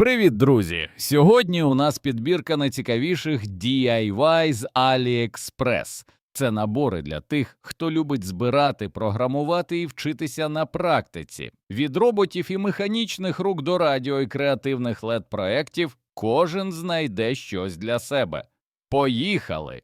Привіт, друзі! Сьогодні у нас підбірка найцікавіших DIY з AliExpress. Це набори для тих, хто любить збирати, програмувати і вчитися на практиці. Від роботів і механічних рук до радіо і креативних led проєктів кожен знайде щось для себе. Поїхали!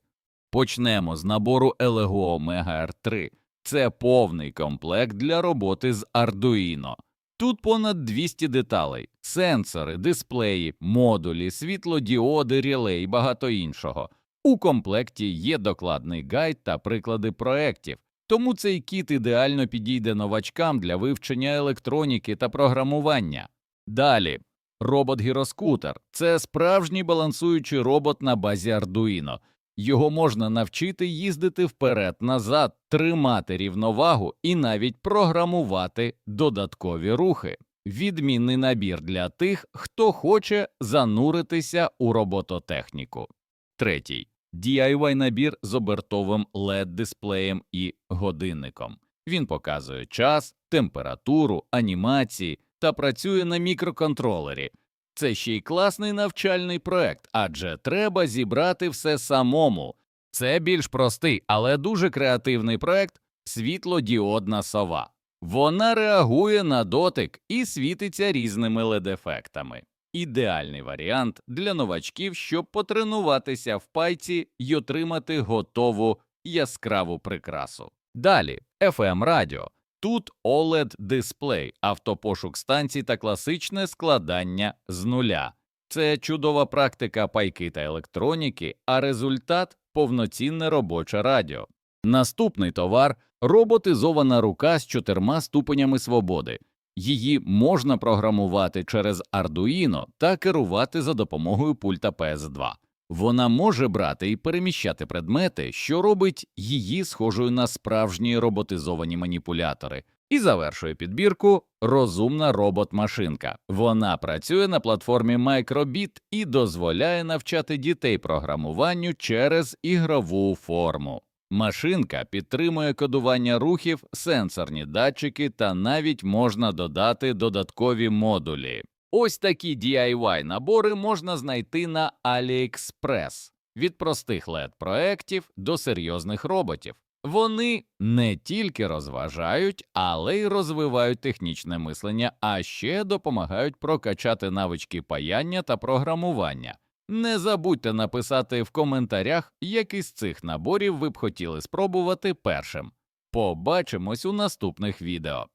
Почнемо з набору Elego Omega R3. Це повний комплект для роботи з Arduino. Тут понад 200 деталей: сенсори, дисплеї, модулі, світлодіоди, реле і багато іншого. У комплекті є докладний гайд та приклади проєктів, тому цей кіт ідеально підійде новачкам для вивчення електроніки та програмування. Далі. Робот-гіроскутер це справжній балансуючий робот на базі Arduino. Його можна навчити їздити вперед-назад, тримати рівновагу і навіть програмувати додаткові рухи. Відмінний набір для тих, хто хоче зануритися у робототехніку. Третій DIY набір з обертовим LED-дисплеєм і годинником. Він показує час, температуру, анімації та працює на мікроконтролері. Це ще й класний навчальний проект, адже треба зібрати все самому. Це більш простий, але дуже креативний проект світлодіодна сова. Вона реагує на дотик і світиться різними лед-ефектами. Ідеальний варіант для новачків, щоб потренуватися в пайці й отримати готову яскраву прикрасу. Далі FM радіо. Тут oled дисплей, автопошук станцій та класичне складання з нуля. Це чудова практика пайки та електроніки, а результат повноцінне робоче радіо. Наступний товар роботизована рука з чотирма ступенями свободи. Її можна програмувати через Arduino та керувати за допомогою пульта PS2. Вона може брати і переміщати предмети, що робить її схожою на справжні роботизовані маніпулятори. І завершує підбірку розумна робот-машинка. Вона працює на платформі Microbit і дозволяє навчати дітей програмуванню через ігрову форму. Машинка підтримує кодування рухів, сенсорні датчики та навіть можна додати додаткові модулі. Ось такі DIY набори можна знайти на AliExpress. від простих led проєктів до серйозних роботів. Вони не тільки розважають, але й розвивають технічне мислення, а ще допомагають прокачати навички паяння та програмування. Не забудьте написати в коментарях, який з цих наборів ви б хотіли спробувати першим. Побачимось у наступних відео.